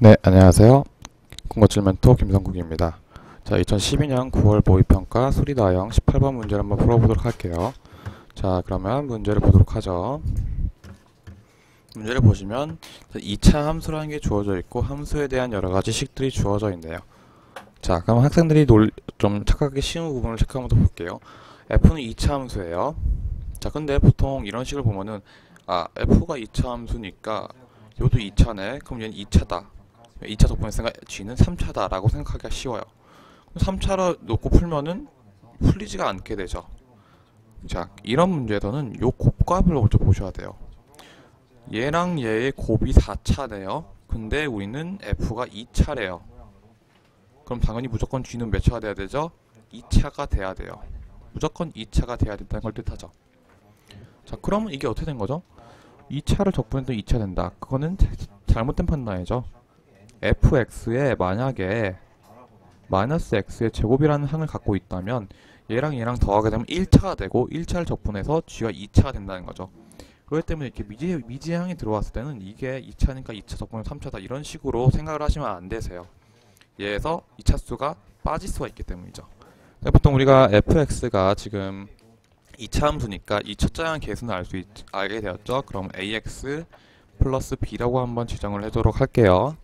네, 안녕하세요. 군것질 멘토 김성국입니다. 자, 2012년 9월 모의평가 수리다형 18번 문제를 한번 풀어보도록 할게요. 자, 그러면 문제를 보도록 하죠. 문제를 보시면 2차 함수라는 게 주어져 있고 함수에 대한 여러 가지 식들이 주어져 있네요. 자, 그럼 학생들이 놀, 좀 착각하기 쉬운 부분을 체크 한번 더 볼게요. f는 2차 함수예요. 자, 근데 보통 이런 식을 보면은 아, f가 2차 함수니까 이것도 2차네. 그럼 얘는 2차다. 2차 적분했으니까 g는 3차다 라고 생각하기가 쉬워요. 3차로 놓고 풀면은 풀리지가 않게 되죠. 자 이런 문제에서는 요 곱값을 먼저 보셔야 돼요. 얘랑 얘의 곱이 4차네요. 근데 우리는 f가 2차래요. 그럼 당연히 무조건 g는 몇 차가 돼야 되죠? 2차가 돼야 돼요. 무조건 2차가 돼야 된다는 걸 뜻하죠. 자 그러면 이게 어떻게 된 거죠? 2차를 적분해도 2차 된다. 그거는 잘못된 판단이죠 fx에 만약에 마이너스 x의 제곱이라는 항을 갖고 있다면 얘랑 얘랑 더하게 되면 1차가 되고 1차를 적분해서 g가 2차가 된다는 거죠. 그렇기 때문에 이렇게 미지, 미지항이 들어왔을 때는 이게 2차니까 2차 적분은 3차다 이런 식으로 생각을 하시면 안 되세요. 얘에서 2차수가 빠질 수가 있기 때문이죠. 보통 우리가 fx가 지금 2차 함수니까 이 첫째항 계수는 알 수 알게 되었죠. 그럼 ax 플러스 b라고 한번 지정을 해도록 할게요.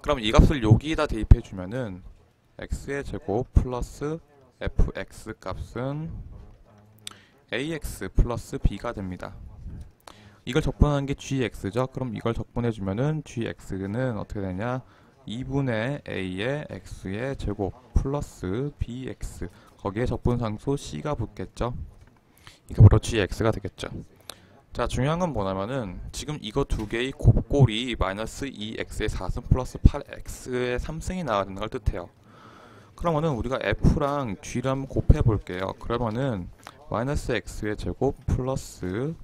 그럼 이 값을 여기다 대입해 주면은 x의 제곱 플러스 fx 값은 ax 플러스 b가 됩니다. 이걸 적분하는 게 gx죠. 그럼 이걸 적분해 주면은 gx는 어떻게 되냐? 2분의 a의 x의 제곱 플러스 bx 거기에 적분상수 c가 붙겠죠. 이게 바로 gx가 되겠죠. 자 중요한 건 뭐냐면은 지금 이거 두 개의 곱골이 마이너스 2x의 4승 플러스 8x의 3승이 나와야 되는 걸 뜻해요. 그러면은 우리가 f랑 g를 한번 곱해 볼게요. 그러면은 마이너스 x의 제곱 플러스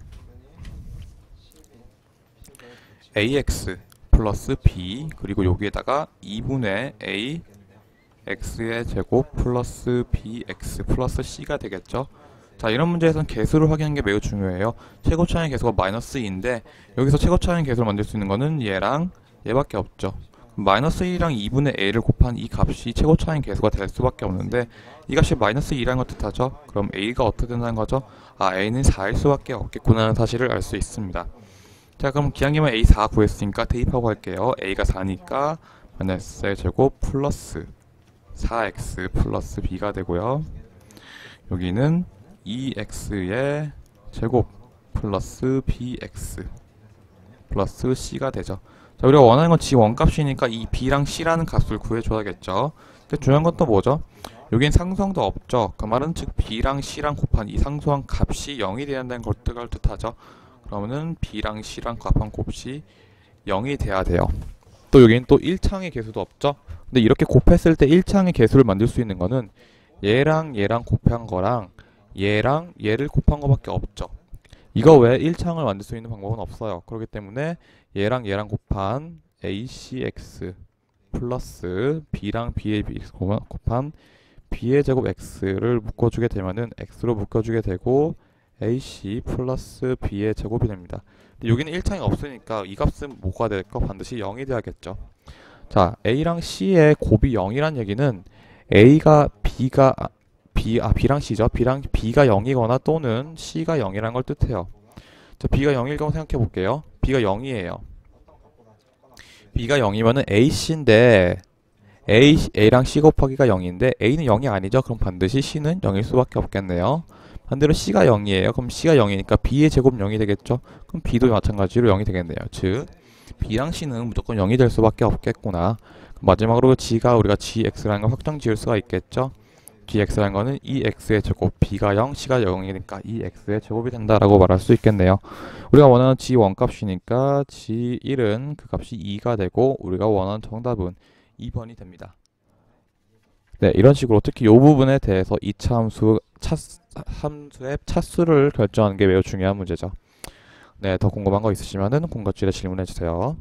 ax 플러스 b 그리고 여기에다가 2분의 a x의 제곱 플러스 bx 플러스 c가 되겠죠 자 이런 문제에서는 개수를 확인하는 게 매우 중요해요. 최고차의 개수가 마이너스 2인데 여기서 최고차의 개수를 만들 수 있는 거는 얘랑 얘밖에 없죠. 마이너스 1이랑 2분의 a를 곱한 이 값이 최고차의 개수가 될 수밖에 없는데 이 값이 마이너스 2라는 걸 뜻하죠? 그럼 a가 어떻게 된다는 거죠? 아 a는 4일 수밖에 없겠구나 하는 사실을 알 수 있습니다. 자 그럼 기한기만 a4 구했으니까 대입하고 할게요. a가 4니까 마이너스 제곱 플러스 4x 플러스 b가 되고요. 여기는 2x의 제곱 플러스 bx 플러스 c가 되죠. 자, 우리가 원하는 건 g 원값이니까 이 b랑 c라는 값을 구해줘야겠죠. 근데 중요한 건 또 뭐죠? 여긴 상수항도 없죠. 그 말은 즉 b랑 c랑 곱한 이 상수항 값이 0이 돼야 된다는 걸 뜻하죠. 그러면은 b랑 c랑 곱한 곱이 0이 돼야 돼요. 또 여기는 또 1창의 개수도 없죠. 근데 이렇게 곱했을 때 1창의 개수를 만들 수 있는 거는 얘랑 얘랑 곱한 거랑 얘랑 얘를 곱한 것밖에 없죠. 이거 외에 1창을 만들 수 있는 방법은 없어요. 그렇기 때문에 얘랑 얘랑 곱한 acx 플러스 b랑 b의 b 곱한 b의 제곱 x를 묶어주게 되면은 x로 묶어주게 되고 ac 플러스 b의 제곱이 됩니다. 여기는 1창이 없으니까 이 값은 뭐가 될까? 반드시 0이 돼야겠죠. 자, a랑 c의 곱이 0이란 얘기는 a가 b가 B, 아, B랑 C죠. B랑 B가 0이거나 또는 C가 0이라는 걸 뜻해요. 자, B가 0일 경우 생각해 볼게요. B가 0이에요. B가 0이면은 AC인데 A, A랑 C 곱하기가 0인데 A는 0이 아니죠. 그럼 반드시 C는 0일 수밖에 없겠네요. 반대로 C가 0이에요. 그럼 C가 0이니까 B의 제곱 0이 되겠죠. 그럼 B도 마찬가지로 0이 되겠네요. 즉 B랑 C는 무조건 0이 될 수밖에 없겠구나. 마지막으로 G가 우리가 GX라는 걸 확정 지을 수가 있겠죠. Gx라는 거는 2x의 제곱 b가 0, c가 0이니까 2x의 제곱이 된다라고 말할 수 있겠네요. 우리가 원하는 g 원값이니까 g1은 그 값이 2가 되고 우리가 원하는 정답은 2번이 됩니다. 네, 이런 식으로 특히 이 부분에 대해서 2차 함수 차, 함수의 차수를 결정하는 게 매우 중요한 문제죠. 네, 더 궁금한 거 있으시면은 공각질에 질문해 주세요.